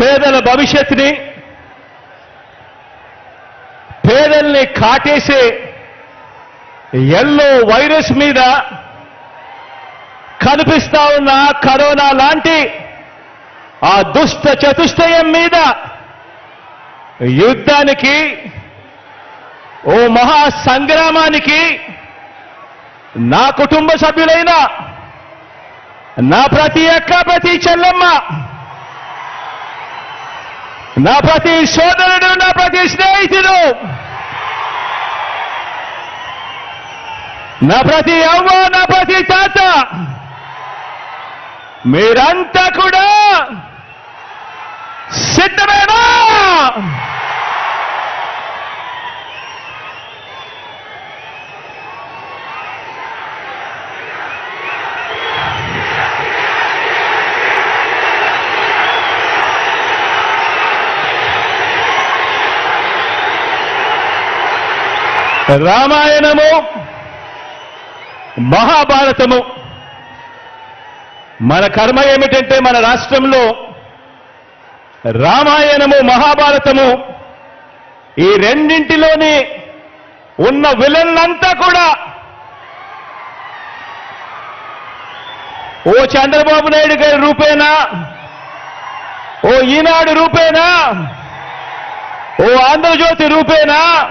పేదల భవిష్యత్తుని పేదల్ని కాటేసే yellow virus మీద కనిపిస్తా ఉన్న కరోనా లాంటి ఆ దుష్ట చతుష్టయం మీద యుద్ధానికి ఓ మహా సంగ్రామానికి నా కుటుంబ సభ్యులైన నా ప్రతి అక్క ప్రతి చెల్లెమ్మ నా ప్రతి సోదరుడు నా ప్రతి స్నేహితుడు నా ప్రతి అవ్వ నా ప్రతి తాత మీరంతా కూడా సిద్ధమేనా? రామాయణము మహాభారతము. మన కర్మ ఏమిటంటే మన రాష్ట్రంలో రామాయణము మహాభారతము ఈ రెండింటిలోని ఉన్న విలన్లంతా కూడా ఓ చంద్రబాబు నాయుడు గారి రూపేనా? ఓ ఈనాడు రూపేనా? ఓ ఆంధ్రజ్యోతి రూపేనా?